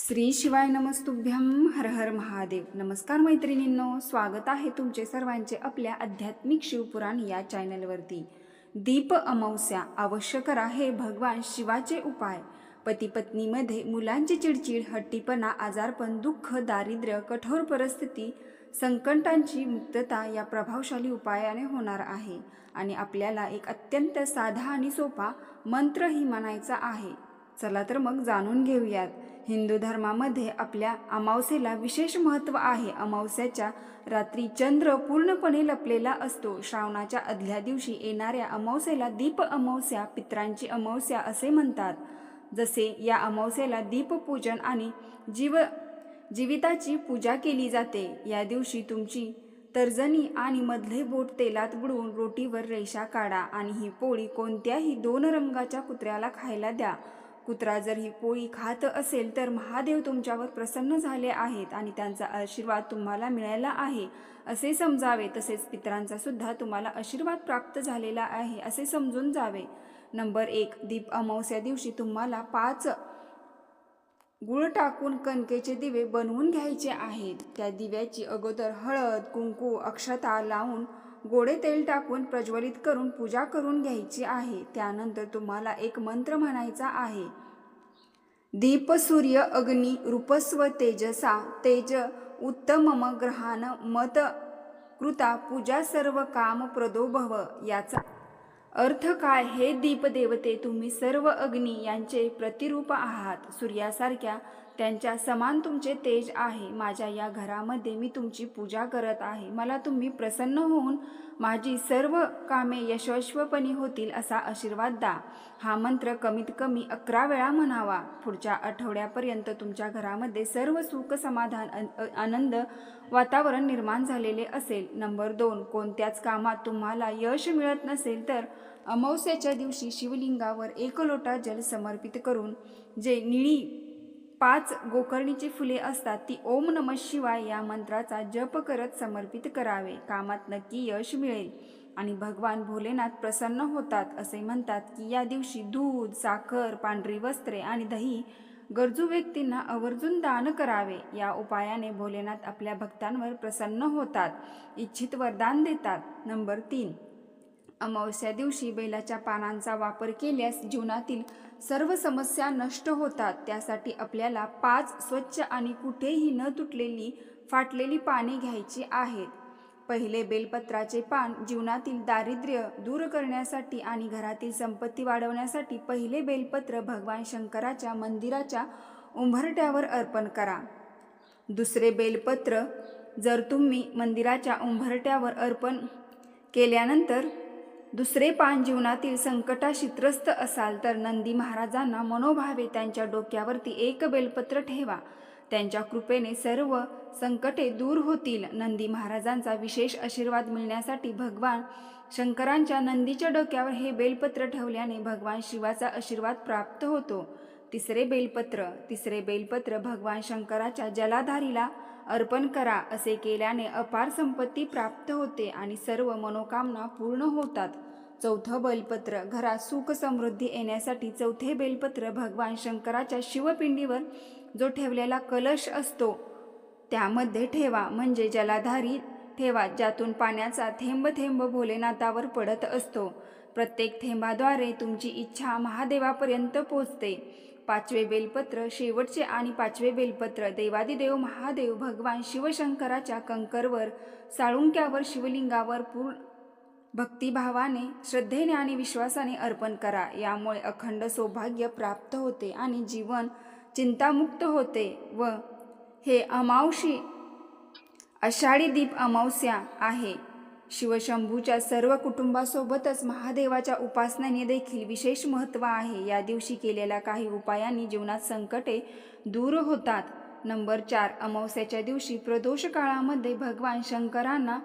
श्री शिवाय नमस्तुभ्यम हर हर महादेव. नमस्कार मैत्रिणींनो स्वागत आहे तुमचे सर्वांचे आपल्या आध्यात्मिक शिवपुराण या चॅनलवरती. दीप अमावस्या अवश्य करा हे भगवान शिवाचे उपाय. पती पत्नीमध्ये मुलांची चिडचिड हट्टीपणा आजारपण दुःख दारिद्र्य कठोर परिस्थिती संकटांची मुक्तता या प्रभावशाली उपायाने होणार आहे आणि आपल्याला एक अत्यंत साधा आणि सोपा मंत्रही म्हणायचा आहे. चला तर मग जाणून घेऊयात. हिंदू धर्मामध्ये आपल्या अमावस्येला विशेष महत्त्व आहे. अमावस्याच्या रात्री चंद्र पूर्णपणे लपलेला असतो. श्रावणाच्या आदल्या दिवशी येणाऱ्या अमावस्येला दीप अमावस्या पित्रांची अमावस्या असे म्हणतात. जसे या अमावस्येला दीपपूजन आणि जीव जीविताची पूजा केली जाते. या दिवशी तुमची तर्जनी आणि मधले बोट तेलात बुडवून रोटीवर रेषा काढा आणि ही पोळी कोणत्याही दोन रंगाच्या कुत्र्याला खायला द्या. कुत्रा जर ही पोळी खात असेल तर महादेव तुमच्यावर प्रसन्न झाले आहेत आणि त्यांचा आशीर्वाद तुम्हाला मिळाला आहे. असे समजावे तसेच पित्रांचा सुद्धा तुम्हाला आशीर्वाद प्राप्त झालेला आहे असे समजून जावे. नंबर एक दीप अमावस्या दिवशी तुम्हाला पाच गुळ टाकून कणकेचे दिवे बनवून घ्यायचे आहेत. त्या दिव्याची अगोदर हळद कुंकू अक्षता लावून गोडे तेल टाकून प्रज्वलित करून पूजा करून घ्यायची आहे. त्यानंतर तुम्हाला एक मंत्र म्हणायचा आहे. दीप सूर्य अग्नी रूपस्व तेजसा तेज उत्तमम ग्रहान मत कृता पूजा सर्व काम प्रदो भव याचा अर्थ काय? हे दीपदेवते तुम्ही सर्व अग्नी यांचे प्रतिरूप आहात. सूर्यासारख्या त्यांच्या समान तुमचे तेज आहे. माझ्या या घरामध्ये मी तुमची पूजा करत आहे. मला तुम्ही प्रसन्न होऊन माझी सर्व कामे यशस्वपणे होतील असा आशीर्वाद द्या. हा मंत्र कमीत कमी अकरा वेळा म्हणावा. पुढच्या आठवड्यापर्यंत तुमच्या घरामध्ये सर्व सुख समाधान आनंद वातावरण निर्माण झालेले असेल. नंबर दोन कोणत्याच कामात तुम्हाला यश मिळत नसेल तर अमावस्याच्या दिवशी शिवलिंगावर एक लोटा जल समर्पित करून जे निळी पाच गोकर्णीची फुले असतात ती ओम नम शिवाय या मंत्राचा जप करत समर्पित करावे. कामात नक्की यश मिळेल. आणि भगवान भोलेनाथ प्रसन्न होतात असे म्हणतात की या दिवशी दूध साखर पांढरी वस्त्रे आणि दही गरजू व्यक्तींना आवर्जून दान करावे. या उपायाने भोलेनाथ आपल्या भक्तांवर प्रसन्न होतात इच्छित वरदान देतात. नंबर तीन अमावस्या दिवशी बैलाच्या पानांचा वापर केल्यास जीवनातील सर्व समस्या नष्ट होतात. त्यासाठी आपल्याला पाच स्वच्छ आणि कुठेही न तुटलेली फाटलेली पाने घ्यायची आहेत. पहिले बेलपत्राचे पान जीवनातील दारिद्र्य दूर करण्यासाठी आणि घरातील संपत्ती वाढवण्यासाठी पहिले बेलपत्र भगवान शंकराच्या मंदिराच्या उंबरट्यावर अर्पण करा. दुसरे बेलपत्र जर तुम्ही मंदिराच्या उंबरट्यावर अर्पण केल्यानंतर दुसरे पान जीवनातील संकटाशी त्रस्त असाल तर नंदी महाराजांना मनोभावे त्यांच्या डोक्यावरती एक बेलपत्र ठेवा. त्यांच्या कृपेने सर्व संकटे दूर होतील. नंदी महाराजांचा विशेष आशीर्वाद मिळण्यासाठी भगवान शंकरांच्या नंदीच्या डोक्यावर हे बेलपत्र ठेवल्याने भगवान शिवाचा आशीर्वाद प्राप्त होतो. तिसरे बेलपत्र तिसरे बेलपत्र भगवान शंकराच्या जलाधारीला अर्पण करा असे केल्याने अपार संपत्ती प्राप्त होते आणि सर्व मनोकामना पूर्ण होतात. चौथं बेलपत्र घरात सुख समृद्धी येण्यासाठी चौथे बेलपत्र भगवान शंकराच्या शिवपिंडीवर जो ठेवलेला कलश असतो त्यामध्ये ठेवा. म्हणजे जलाधारी ठेवा ज्यातून पाण्याचा थेंब थेंब भोलेनाथावर पडत असतो. प्रत्येक थेंबाद्वारे तुमची इच्छा महादेवापर्यंत पोचते. पाचवे बेलपत्र शेवटचे आणि पाचवे बेलपत्र देवादिदेव महादेव भगवान शिवशंकराच्या कंकरवर साळुंक्यावर शिवलिंगावर पूर्ण भक्तिभावाने श्रद्धेने आणि विश्वासाने अर्पण करा. यामुळे अखंड सौभाग्य प्राप्त होते आणि जीवन चिंतामुक्त होते व हे अमावशी आषाढी दीप अमावस्या आहे. शिवशंभूच्या सर्व कुटुंबासोबतच महादेवाच्या उपासनेने देखील विशेष महत्त्व आहे. या दिवशी केलेल्या काही उपायांनी जीवनात संकटे दूर होतात. नंबर चार अमावस्याच्या दिवशी प्रदोष काळामध्ये भगवान शंकरांना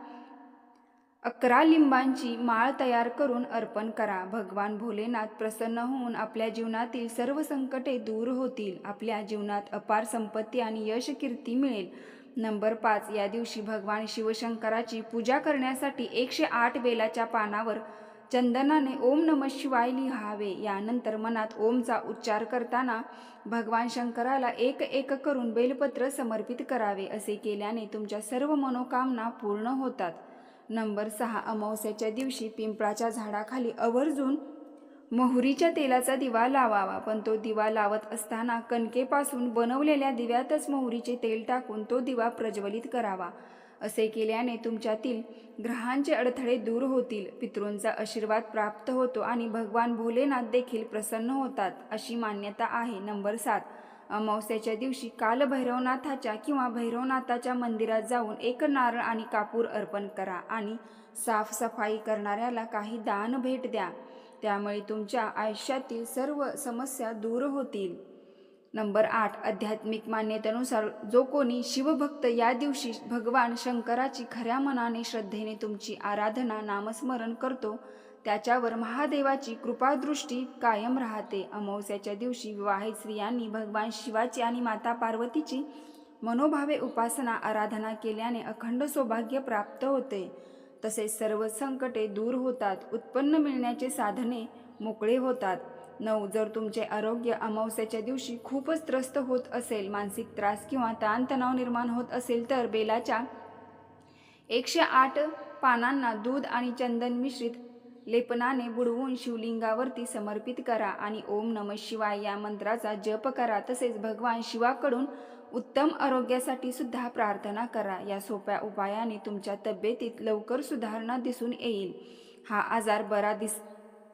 अकरा लिंबांची माळ तयार करून अर्पण करा. भगवान भोलेनाथ प्रसन्न होऊन आपल्या जीवनातील सर्व संकटे दूर होतील. आपल्या जीवनात अपार संपत्ती आणि यश कीर्ती मिळेल. नंबर पाच. या दिवशी भगवान शिवशंकराची पूजा करण्यासाठी एकशे आठ बेलाच्या पानावर चंदनाने ओम नम शिवाय लिहावे. यानंतर मनात ओमचा उच्चार करताना भगवान शंकराला एक एक करून बेलपत्र समर्पित करावे असे केल्याने तुमच्या सर्व मनोकामना पूर्ण होतात. नंबर सहा. अमावस्याच्या दिवशी पिंपळाच्या झाडाखाली आवर्जून मोहरीच्या तेलाचा दिवा लावावा. पण तो दिवा लावत असताना कणकेपासून बनवलेल्या दिव्यातच मोहरीचे तेल टाकून तो दिवा प्रज्वलित करावा. असे केल्याने तुमच्यातील ग्रहांचे अडथळे दूर होतील. पितृंचा आशीर्वाद प्राप्त होतो आणि भगवान भोलेनाथ देखील प्रसन्न होतात अशी मान्यता आहे. नंबर सात. अमावस्याच्या दिवशी काल भैरवनाथाच्या किंवा भैरवनाथाच्या मंदिरात जाऊन एक नारळ आणि कापूर अर्पण करा आणि साफसफाई करणाऱ्याला काही दान भेट द्या. त्यामुळे तुमच्या आयुष्यातील सर्व समस्या दूर होतील. नंबर आठ आध्यात्मिक मान्यतेनुसार जो कोणी शिवभक्त या दिवशी भगवान शंकराची खऱ्या मनाने श्रद्धेने तुमची आराधना नामस्मरण करतो त्याच्यावर महादेवाची कृपादृष्टी कायम राहते. अमावस्याच्या दिवशी विवाहित स्त्रियांनी भगवान शिवाची आणि माता पार्वतीची मनोभावे उपासना आराधना केल्याने अखंड सौभाग्य प्राप्त होते. तसेच सर्व संकटे दूर होतात उत्पन्न मिळण्याचे साधने मोकळे होतात. नऊ जर तुमचे आरोग्य अमावस्याच्या दिवशी खूपच त्रस्त होत असेल मानसिक त्रास किंवा ताणतणाव निर्माण होत असेल तर बेलाच्या एकशे आठ पानांना दूध आणि चंदन मिश्रित लेपनाने बुडवून शिवलिंगावरती समर्पित करा आणि ओम नम शिवाय या मंत्राचा जप करा. तसेच भगवान शिवाकडून उत्तम आरोग्यासाठी सुद्धा प्रार्थना करा. या सोप्या उपायाने तुमच्या तब्येतीत लवकर सुधारणा दिसून येईल. हा आजार बरा दिस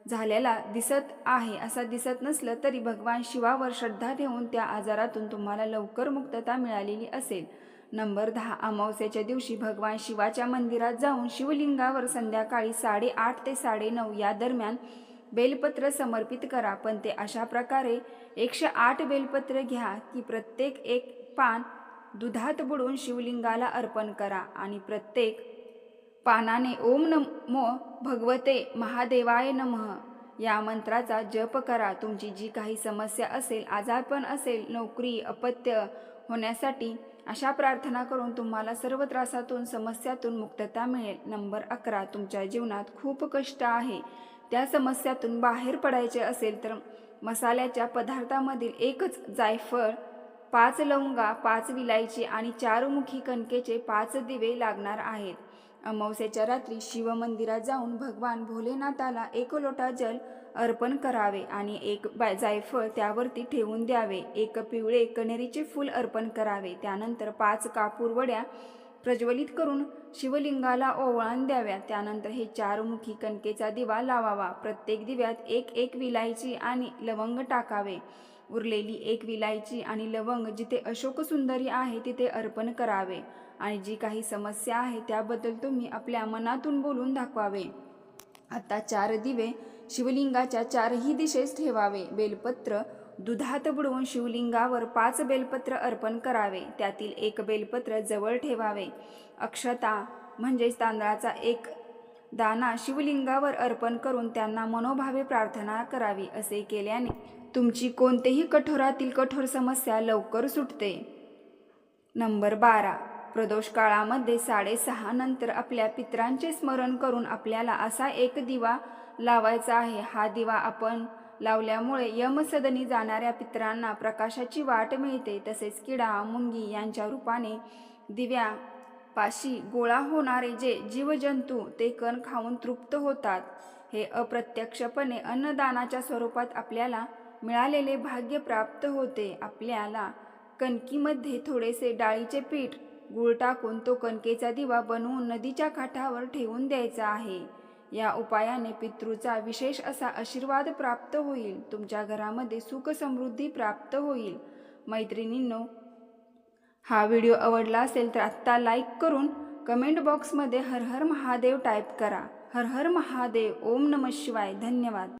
झालेला दिसत आहे असा दिसत नसलं तरी भगवान शिवावर श्रद्धा ठेवून त्या आजारातून तुम्हाला लवकर मुक्तता मिळालेली असेल. नंबर दहा. अमावस्याच्या दिवशी भगवान शिवाच्या मंदिरात जाऊन शिवलिंगावर संध्याकाळी साडेआठ ते साडेनऊ या दरम्यान बेलपत्र समर्पित करा पण ते अशा प्रकारे एकशे आठ बेलपत्र घ्या की प्रत्येक एक पान दुधात बुडून शिवलिंगाला अर्पण करा आणि प्रत्येक पानाने ओम नमो भगवते महादेवाय नमः. या मंत्राचा जप करा. तुमची जी काही समस्या असेल आजारपण असेल नोकरी अपत्य होण्यासाठी अशा प्रार्थना करून तुम्हाला सर्व त्रासातून समस्यातून मुक्तता मिळेल. नंबर अकरा तुमच्या जीवनात खूप कष्ट आहे. त्या समस्यातून बाहेर पडायचे असेल तर मसाल्याच्या पदार्थामधील एकच जायफळ पाच लवंगा पाच विलायची आणि चारमुखी कणकेचे पाच दिवे लागणार आहेत. अमावस्याच्या रात्री शिवमंदिरात जाऊन भगवान भोलेनाथाला एक लोटा जल अर्पण करावे आणि एक बा जायफळ त्यावरती ठेवून द्यावे. एक पिवळे कणेरीचे फूल अर्पण करावे. त्यानंतर पाच कापूर वड्या प्रज्वलित करून शिवलिंगाला ओवाळण द्याव्या. त्यानंतर हे चारमुखी कणकेचा दिवा लावावा. प्रत्येक दिव्यात एक एक विलायची आणि लवंग टाकावे. उरलेली एक विलायची आणि लवंग जिथे अशोक सुंदरी आहे तिथे अर्पण करावे. आणि जी काही समस्या आहे त्याबद्दल तुम्ही आपल्या मनातून बोलून दाखवावे. आता चार दिवे शिवलिंगाच्या चारही दिशेस ठेवावे. बेलपत्र दुधात बुडवून शिवलिंगावर पाच बेलपत्र अर्पण करावे. त्यातील एक बेलपत्र जवळ ठेवावे. अक्षता म्हणजेच तांदळाचा एक दाना शिवलिंगावर अर्पण करून त्यांना मनोभावे प्रार्थना करावी असे केल्याने तुमची कोणतेही कठोरातील कठोर समस्या लवकर सुटते. नंबर बारा. प्रदोष काळामध्ये साडेसहा नंतर आपल्या पित्रांचे स्मरण करून आपल्याला असा एक दिवा लावायचा आहे. हा दिवा आपण लावल्यामुळे यमसदनी जाणाऱ्या पित्रांना प्रकाशाची वाट मिळते तसेच किडा मुंगी यांच्या रूपाने दिव्या पाशी गोळा होणारे जे जीवजंतू ते कण खाऊन तृप्त होतात. हे अप्रत्यक्षपणे अन्नदानाच्या स्वरूपात आपल्याला मिळालेले भाग्य प्राप्त होते. आपल्याला कणकीमध्ये थोडेसे डाळीचे पीठ गुळ टाकून तो कणकेचा दिवा बनवून नदीच्या काठावर ठेवून द्यायचा आहे. या उपायाने पितृचा विशेष असा आशीर्वाद प्राप्त होईल. तुमच्या घरामध्ये सुख समृद्धी प्राप्त होईल. मैत्रिणींनो हा व्हिडिओ आवडला असेल तर आत्ता लाईक करून कमेंट बॉक्समध्ये हर हर महादेव टाईप करा. हर हर महादेव. ओम नम शिवाय. धन्यवाद.